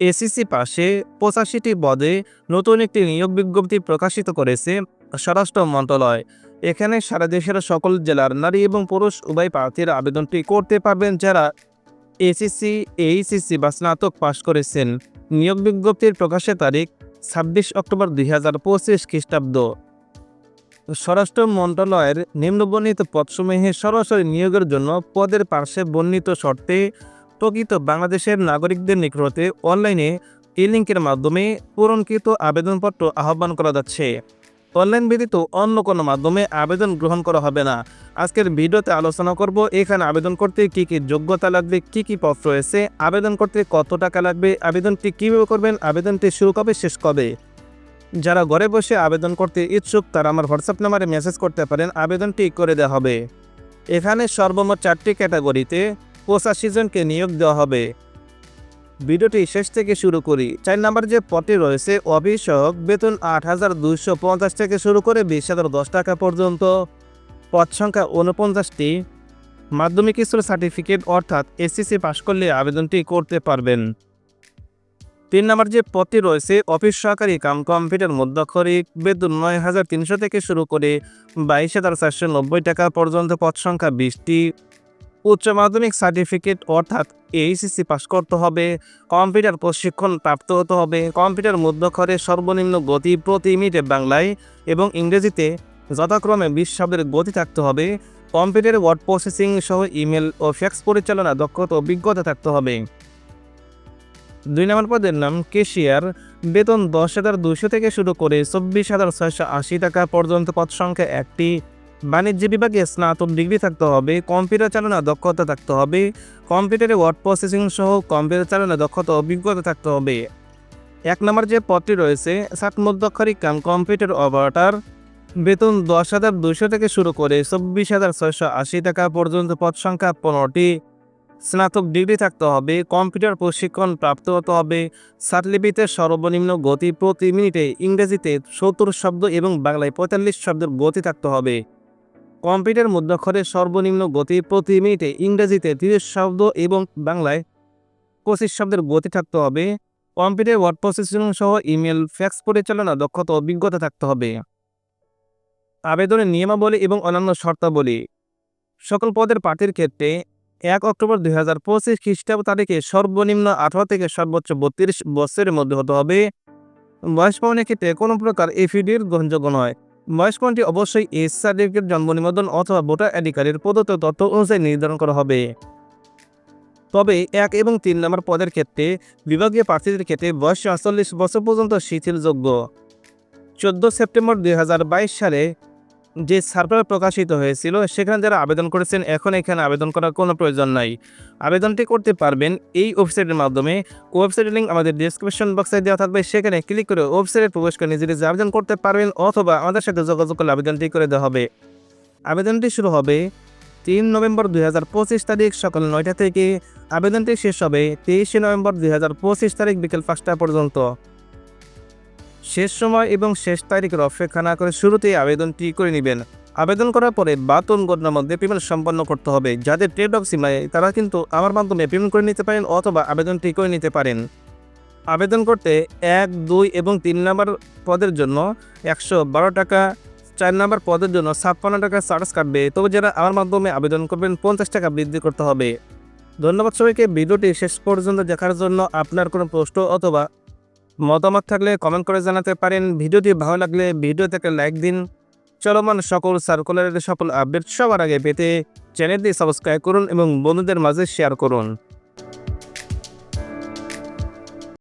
ACC পাশে পঁচাশিটি পদে নতুন একটি নিয়োগ বিজ্ঞপ্তি প্রকাশিত করেছে স্বরাষ্ট্র মন্ত্রণালয়। এখানে সারা দেশের সকল জেলার নারী এবং পুরুষ উভয় প্রার্থীরা আবেদনটি করতে পারবেন যারা এসিসি এইসিসি বা স্নাতক পাশ করেছেন। নিয়োগ বিজ্ঞপ্তির প্রকাশের তারিখ ছাব্বিশ অক্টোবর দুই হাজার পঁচিশ খ্রিস্টাব্দ। স্বরাষ্ট্র মন্ত্রণালয়ের নিম্নবর্ণিত পদসমূহে সরাসরি নিয়োগের জন্য পদের পার্শ্বে বর্ণিত শর্তে প্রকৃত বাংলাদেশের নাগরিকদের নিকটতে অনলাইনে ই লিঙ্কের মাধ্যমে পূরণকৃত আবেদনপত্র আহ্বান করা যাচ্ছে। অনলাইন ব্যতীত অন্য কোনো মাধ্যমে আবেদন গ্রহণ করা হবে না। আজকের ভিডিওতে আলোচনা করব এখানে আবেদন করতে কি কি যোগ্যতা লাগবে, কি কি পথ রয়েছে, আবেদন করতে কত টাকা লাগবে, আবেদনটি কীভাবে করবেন, আবেদনটি শুরু কবে, শেষ কবে? যারা ঘরে বসে আবেদন করতে ইচ্ছুক তারা আমার হোয়াটসঅ্যাপ নাম্বারে মেসেজ করতে পারেন, আবেদনটি করে দেওয়া হবে। এখানে সর্বমোট চারটি ক্যাটাগরিতে পঁচাশি জনকে নিয়োগ দেওয়া হবে। ভিডিওটি শেষ থেকে শুরু করি। চার নাম্বার যে পদটি রয়েছে, অভিষেক, বেতন আট হাজার দুইশো পঞ্চাশ থেকে শুরু করে বিশ হাজার দশ টাকা পর্যন্ত। পদ সংখ্যা উনপঞ্চাশটি মাধ্যমিক স্তরের সার্টিফিকেট অর্থাৎ এসএসসি পাশ করলে আবেদনটি করতে পারবেন। তিন নম্বর যে পদটি রয়েছে, অফিস সহকারী কাম কম্পিউটার মধ্যক্ষরিক, বেতন নয় হাজার তিনশো থেকে শুরু করে বাইশ হাজার চারশো নব্বই টাকা পর্যন্ত। পদ সংখ্যা বিশটি। উচ্চ মাধ্যমিক সার্টিফিকেট অর্থাৎ এইচএসসি পাস করতে হবে, কম্পিউটার প্রশিক্ষণ প্রাপ্ত হতে হবে, কম্পিউটার মধ্যক্ষরে সর্বনিম্ন গতি প্রতি মিনিটে বাংলায় এবং ইংরেজিতে যথাক্রমে বিশ শব্দের গতি থাকতে হবে, কম্পিউটারে ওয়ার্ড প্রসেসিং সহ ইমেল ও ফ্যাক্স পরিচালনা, দক্ষতা অভিজ্ঞতা থাকতে হবে। দুই নম্বর পদের নাম কেশিয়ার। বেতন দশ হাজার দুশো থেকে শুরু করে চব্বিশ হাজার ছয়শো আশি টাকা পর্যন্ত পদ সংখ্যা একটি। বাণিজ্য বিভাগে স্নাতক ডিগ্রি থাকতে হবে, কম্পিউটার চালনা দক্ষতা থাকতে হবে, কম্পিউটারে ওয়ার্ড প্রসেসিং সহ কম্পিউটার চালনা দক্ষতা অভিজ্ঞতা থাকতে হবে। এক নম্বর যে পদটি রয়েছে, ষাট মধ্যক্ষরিক কাম কম্পিউটার অপারেটর, বেতন দশ হাজার দুশো থেকে শুরু করে চব্বিশ হাজার ছয়শো আশি টাকা পর্যন্ত পদ সংখ্যা পনেরোটি। স্নাতক ডিগ্রি থাকতে হবে, কম্পিউটার প্রশিক্ষণ প্রাপ্ত হতে হবে সার্টিফিকেটে সর্বনিম্ন গতি প্রতি মিনিটে ইংরেজিতে সত্তর শব্দ এবং বাংলায় পঁয়তাল্লিশ শব্দের গতি থাকতে হবে। কম্পিউটার মধ্যক্ষরে সর্বনিম্ন গতি প্রতি মিনিটে ইংরেজিতে তিরিশ শব্দ এবং বাংলায় পঁচিশ শব্দের গতি থাকতে হবে। কম্পিউটার ওয়ার্ড প্রসেসিং সহ ইমেল, ফ্যাক্স পরিচালনা, দক্ষতা অভিজ্ঞতা থাকতে হবে। আবেদনের নিয়মাবলী এবং অন্যান্য শর্তাবলী। সকল পদের প্রার্থীর ক্ষেত্রে এক অক্টোবর দুই হাজার পঁচিশ খ্রিস্টাব্দ তারিখে সর্বনিম্ন আঠারো থেকে সর্বোচ্চ বত্রিশ বছরের মধ্যে হতে হবে। বয়স পাওয়ার ক্ষেত্রে কোনো প্রকার এফিডির গ্রহণযোগ্য নয়। বয়স পয়েন্টটি অবশ্যই এস সার্টিফিকেট জন্ম নিবন্ধন অথবা ভোটার আইডি কার্ডের প্রদত্ত তথ্য অনুযায়ী নির্ধারণ করা হবে। তবে এক এবং তিন নম্বর পদের ক্ষেত্রে বিভাগীয় প্রার্থীদের ক্ষেত্রে বয়স আটচল্লিশ বছর পর্যন্ত শিথিলযোগ্য। চোদ্দ সেপ্টেম্বর দু হাজার বাইশ সালে যে সার্কুলার প্রকাশিত হয়েছিল, সেখানে যারা আবেদন করেছেন, এখন এখানে আবেদন করার কোনো প্রয়োজন নাই। আবেদনটি করতে পারবেন এই ওয়েবসাইটের মাধ্যমে। ওয়েবসাইটের লিঙ্ক আমাদের ডিসক্রিপশন বক্সে দেওয়া থাকবে। সেখানে ক্লিক করে ওয়েবসাইটে প্রবেশ করে নিজে আবেদন করতে পারবেন অথবা আমাদের সাথে যোগাযোগ করলে আবেদনটি করে দেওয়া হবে। আবেদনটি শুরু হবে তিন নভেম্বর দুই হাজার পঁচিশ তারিখ সকাল নয়টা থেকে। আবেদনটি শেষ হবে তেইশে নভেম্বর দুই হাজার পঁচিশ তারিখ বিকেল পাঁচটা পর্যন্ত। শেষ সময় এবং শেষ তারিখের অপেক্ষা না করে শুরুতেই আবেদনটি করে নেবেন। আবেদন করার পরে বাতন গণনার মধ্যে পেমেন্ট সম্পন্ন করতে হবে। যাদের ট্রেড অফ সিমায় তারা কিন্তু আমার মাধ্যমে পেমেন্ট করে নিতে পারেন অথবা আবেদনটি করে নিতে পারেন। আবেদন করতে এক, দুই এবং তিন নম্বর পদের জন্য একশো বারো টাকা, চার নম্বর পদের জন্য ছাপ্পান্ন টাকা চার্জ কাটবে। তবে যারা আমার মাধ্যমে আবেদন করবেন, পঞ্চাশ টাকা বৃদ্ধি করতে হবে। ধন্যবাদ সবাইকে। ভিডিওটি শেষ পর্যন্ত দেখার জন্য আপনার কোনো প্রশ্ন অথবা মতামত থাকলে কমেন্ট করে জানাতে পারেন। ভিডিওটি ভালো লাগলে ভিডিও থেকে লাইক দিন। চলমান সকল সার্কুলারের সকল আপডেট সবার আগে পেতে চ্যানেলটি সাবস্ক্রাইব করুন এবং বন্ধুদের মাঝে শেয়ার করুন।